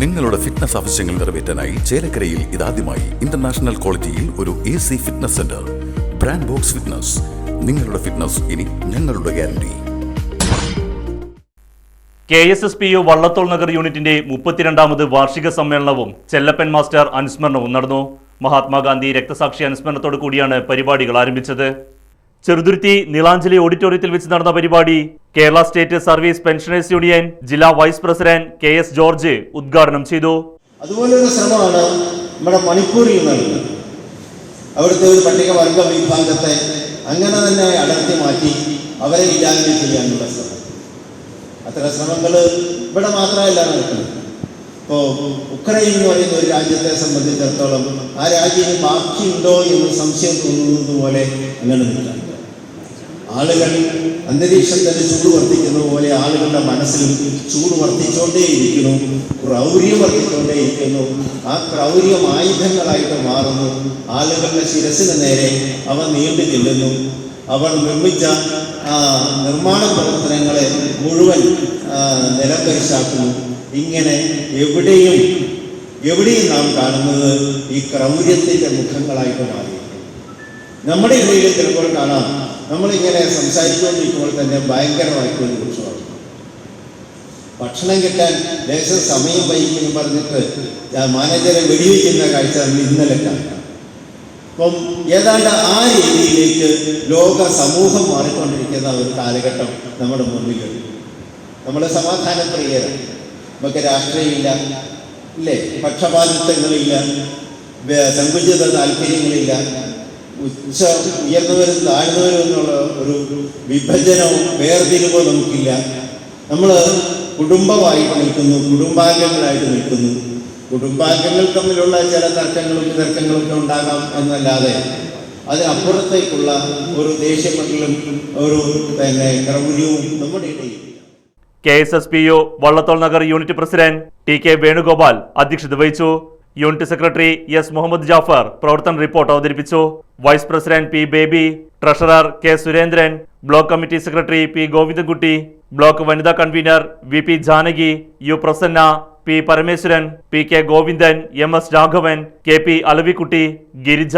നിങ്ങളുടെ ഫിറ്റ്നസ് ആവശ്യങ്ങൾ നിറവേറ്റാനായി ചേലക്കരയിൽ ഇതാദ്യമായി ഇന്റർനാഷണൽ ക്വാളിറ്റിയിൽ ഒരു A C fitness centre brand box fitness നിങ്ങളുടെ ഫിറ്റ്നസ് ഇനി ഞങ്ങളുടെ guarantee K S S P U Vallathol Nagar യൂണിറ്റിന്റെ മുപ്പത്തിരണ്ടാമത് വാർഷിക സമ്മേളനവും ചെല്ലപ്പൻ മാസ്റ്റർ അനുസ്മരണവും നടന്നു. മഹാത്മാഗാന്ധി രക്തസാക്ഷി അനുസ്മരണത്തോടു കൂടിയാണ് പരിപാടികൾ ആരംഭിച്ചത്. ചെറുതുരുത്തി നീളാഞ്ജലി ഓഡിറ്റോറിയത്തിൽ വെച്ച് നടന്ന പരിപാടി Kerala state service pensioners union ജില്ലാ vice president K S George ഉദ്ഘാടനം ചെയ്തു. അതുപോലെ ഒരു ശ്രമമാണ് നമ്മുടെ മണിപ്പൂരിൽ നടന്നത്. അവിടുത്തെ ഒരു പട്ടികവർഗ വിഭാഗത്തെ അങ്ങനെ തന്നെ അടർത്തി മാറ്റി അവരെ ഇല്ലായ്മ ചെയ്യാനുള്ള ശ്രമം. അത്തരം ശ്രമങ്ങൾ ഇവിടെ മാത്രമല്ല നടക്കുന്നത്. ഇപ്പോൾ ഉക്രൈൻ എന്ന് പറയുന്ന ഒരു രാജ്യത്തെ സംബന്ധിച്ചിടത്തോളം ആ രാജ്യം ബാക്കിയുണ്ടോ എന്ന് സംശയം തോന്നുന്നത് പോലെ അങ്ങനെ നിൽക്കാം ആളുകൾ അന്തരീക്ഷത്തിന് ചൂട് വർദ്ധിക്കുന്നത് പോലെ ആളുകളുടെ മനസ്സിലും ചൂട് വർദ്ധിച്ചുകൊണ്ടേയിരിക്കുന്നു ക്രൗര്യം വർദ്ധിച്ചുകൊണ്ടേയിരിക്കുന്നു ആ ക്രൗര്യം ആയുധങ്ങളായിട്ട് മാറുന്നു. ആളുകളുടെ ശിരസിന് നേരെ അവ നീണ്ടു നിൽക്കുന്നു അവർ നിർമ്മിച്ച നിർമ്മാണ പ്രവർത്തനങ്ങളെ മുഴുവൻ നിലംപരിശാക്കുന്നു. ഇങ്ങനെ എവിടെയും എവിടെയും നാം കാണുന്നത് ഈ ക്രൗര്യത്തിന്റെ മുഖങ്ങളായിട്ട് മാറി നമ്മുടെ ഇടയിൽ ചിലപ്പോൾ കാണാം നമ്മളിങ്ങനെ സംസാരിച്ചുകൊണ്ടിരിക്കുമ്പോൾ തന്നെ ഭയങ്കരമായിട്ട് ഒരു പ്രശ്നമാണ് ഭക്ഷണം കിട്ടാൻ ദേശം സമയം വൈകിക്കും പറഞ്ഞിട്ട് മാനേജറെ വെടിവെക്കുന്ന കാഴ്ച നമ്മൾ ഇന്നലെ കാണാം അപ്പം ഏതാണ്ട് ആ രീതിയിലേക്ക് ലോക സമൂഹം മാറിക്കൊണ്ടിരിക്കുന്ന ഒരു കാലഘട്ടം നമ്മുടെ മുന്നിലുണ്ട്. നമ്മൾ സമാധാനപ്രിയരാണ് നമുക്ക് രാഷ്ട്രീയമില്ല ഇല്ലേ? പക്ഷപാതിത്വങ്ങളില്ല സങ്കുചിത താല്പര്യങ്ങളില്ല ഉച്ച ഉയർന്നവരും താഴ്ന്നവരും എന്നുള്ള ഒരു വിഭജനവും വേർതിരിവോ നമുക്കില്ല. നമ്മൾ കുടുംബമായി നിൽക്കുന്നു കുടുംബാംഗങ്ങളായിട്ട് നിൽക്കുന്നു. കുടുംബാംഗങ്ങൾ തമ്മിലുള്ള ചില തർക്കങ്ങളും വിതർക്കങ്ങളും ഒക്കെ ഉണ്ടാകാം എന്നല്ലാതെ അതിനപ്പുറത്തേക്കുള്ള ഒരു ദേഷ്യപ്പെടലും ഒരു തന്നെ ക്രൗര്യവും നമ്മുടെ ഇടയിൽ K S S P U Vallathol Nagar unit president T K Venugopal അധ്യക്ഷത വഹിച്ചു. Unit secretary S Muhammad Jafar പ്രവർത്തന റിപ്പോർട്ട് അവതരിപ്പിച്ചു. Vice president P Baby treasurer K Surendran block committee secretary P Govindankutty block വനിതാ convener V P Janaki U Prasanna P Parameswaran P K Govindan M S Raghavan K P Alavikutty Girija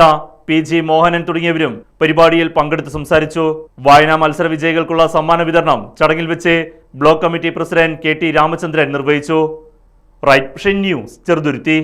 P G Mohanan തുടങ്ങിയവരും പരിപാടിയിൽ പങ്കെടുത്ത് സംസാരിച്ചു. വായനാ മത്സര വിജയികൾക്കുള്ള സമ്മാന വിതരണം ചടങ്ങിൽ വെച്ച് block committee president K T Ramachandran നിർവഹിച്ചു. Right news Cheruthuruthy.